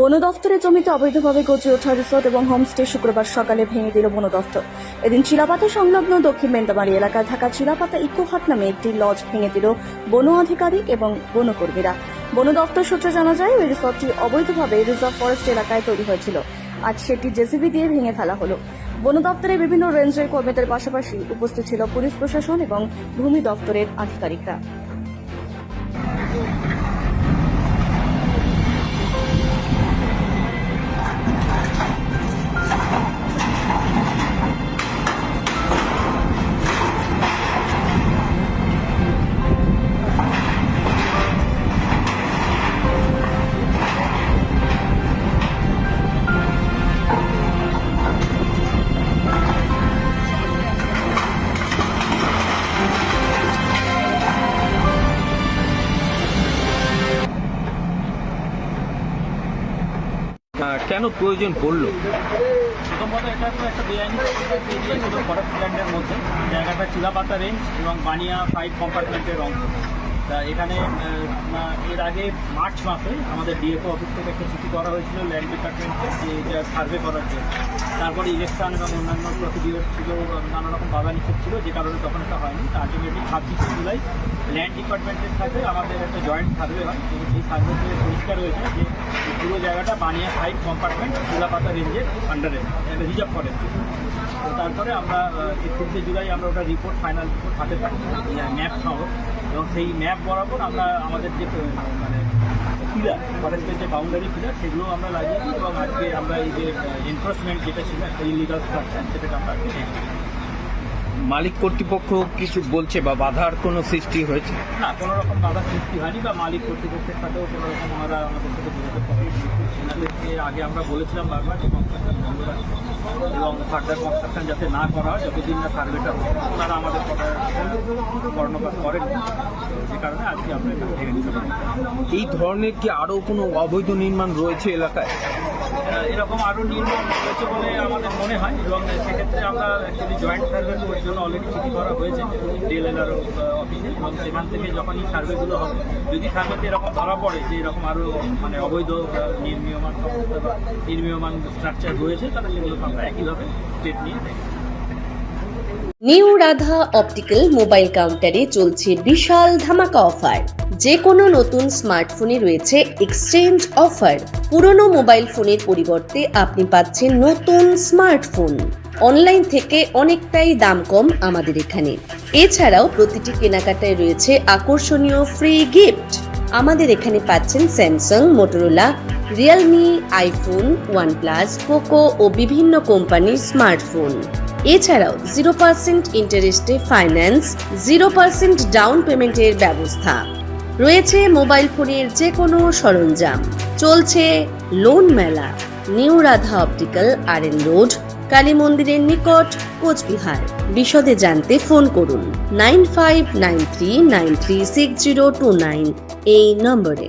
বন দফতরের জমিতে অবৈধভাবে গজে ওঠা রিসোর্ট এবং হোমস্টে শুক্রবার সকালে ভেঙে দিল বন দফতর। এদিন চিলাপাতা সংলগ্ন দক্ষিণ মেন্দাবাড়ি এলাকায় থাকা চিলাপাতা ইকোহাট নামে একটি লজ ভেঙে দিল বন আধিকারিক এবং বনকর্মীরা। বন দফতর সূত্রে জানা যায়, ওই রিসোর্টটি অবৈধভাবে রিজার্ভ ফরেস্ট এলাকায় তৈরি হয়েছিল। আজ সেটি জেসিবি দিয়ে ভেঙে ফেলা হলো। বন দপ্তরের বিভিন্ন রেঞ্জের কর্মীদের পাশাপাশি উপস্থিত ছিল পুলিশ প্রশাসন এবং ভূমি দপ্তরের আধিকারিকরা। কেন প্রয়োজন পড়ল? প্রথমত এটা তো একটা বেআইনি এরিয়া ছিল ফরেস্ট ল্যান্ডের মধ্যে। জায়গাটা চিলাপাতা রেঞ্জ এবং বানিয়া ফাইভ কম্পার্টমেন্টের অংশ তা এখানে এর আগে মার্চ মাসে আমাদের ডিএফও অফিস থেকে একটা চিঠি করা হয়েছিল ল্যান্ড ডিপার্টমেন্টকে যে এটা সার্ভে করার জন্য। তারপরে ইলেকশন এবং অন্যান্য প্রসিডিওর ছিল, নানা রকম বাধা নিষেধ ছিল, যে কারণে তখন এটা হয়নি। আলটিমেটলি ছাব্বিশে জুলাই ল্যান্ড ডিপার্টমেন্টের সাথে আমাদের একটা জয়েন্ট সার্ভে হয়। এবং সেই সার্ভেতে পরিষ্কার হয়েছে যে পুরো জায়গাটা বানিয়া ফাইভ কম্পার্টমেন্ট চিলাপাতা রেঞ্জের আন্ডারে রিজার্ভ তো তারপরে আমরা একত্রিশে জুলাই আমরা ওটা রিপোর্ট ফাইনাল রিপোর্ট হাতে পাই ম্যাপ সহ। এবং সেই ম্যাপ বরাবর আমরা আমাদের যে মানে পিলার ফরেস্টের যে বাউন্ডারি পিলার সেগুলো আমরা লাগিয়েছি এবং আজকে আমরা এই যে এনফোর্সমেন্ট যেটা ছিল একটা ইলিগাল স্ট্রাকচার সেটাকে আমরা মালিক কর্তৃপক্ষ কিছু বলছে বা বাধার কোনো সৃষ্টি হয়েছে? না কোনো রকম বাধা সৃষ্টি হয়নি বা মালিক কর্তৃপক্ষের সাথেও কোনো রকম আমরা আমাদের সাথে যোগাযোগ করেনি ওনাদেরকে আগে আমরা বলেছিলাম বারবার যে কনস্ট্রাকশন বন্ধ রাখতে এবং ফার্দার কনস্ট্রাকশন যাতে না করা হয় যতদিন না সার্ভেটা ওনারা আমাদের কর্ণপাত করেননি। তো যে কারণে আজকে আমরা এটা ভেঙে দিতে পারি। এই ধরনের কি আরও কোনো অবৈধ নির্মাণ রয়েছে এলাকায়? এরকম আরও নির্মাণ রয়েছে বলে আমাদের মনে হয় এবং সেক্ষেত্রে আমরা অ্যাকচুয়ালি জয়েন্ট সার্ভে করার জন্য অলরেডি চিঠি করা হয়েছে ডিএলএলআর অফিসে এবং সেখান থেকে যখনই সার্ভেগুলো হবে যদি সার্ভেতে এরকম ধরা পড়ে যে এরকম আরও মানে অবৈধ নির্মীয়মান নির্মীয়মান স্ট্রাকচার রয়েছে আমরা একইভাবে স্টেট নিয়ে নিউ রাধা অপটিক্যাল মোবাইল কাউন্টারে চলছে বিশাল ধামাকা অফার যে কোনো নতুন স্মার্টফোনে রয়েছে এক্সচেঞ্জ অফার পুরনো মোবাইল ফোনের পরিবর্তে আপনি পাচ্ছেন নতুন স্মার্টফোন অনলাইন থেকে অনেকটাই দাম কম আমাদের এখানে। এছাড়াও প্রতিটি কেনাকাটায় রয়েছে আকর্ষণীয় ফ্রি গিফট আমাদের এখানে পাচ্ছেন Samsung Motorola Realme iPhone OnePlus Poco ও বিভিন্ন কোম্পানির স্মার্টফোন এছাড়াও জিরো পার্সেন্ট ইন্টারেস্টে ফাইন্যান্স জিরো পার্সেন্ট ডাউন পেমেন্টের ব্যবস্থা। রয়েছে মোবাইল ফোনের যে কোনো সরঞ্জাম। চলছে লোন মেলা নিউ রাধা অপটিক্যাল আর এন রোড কালী মন্দিরের নিকট, কোচবিহার। বিশদে জানতে ফোন করুন nine five nine three nine three six zero two nine এই নম্বরে।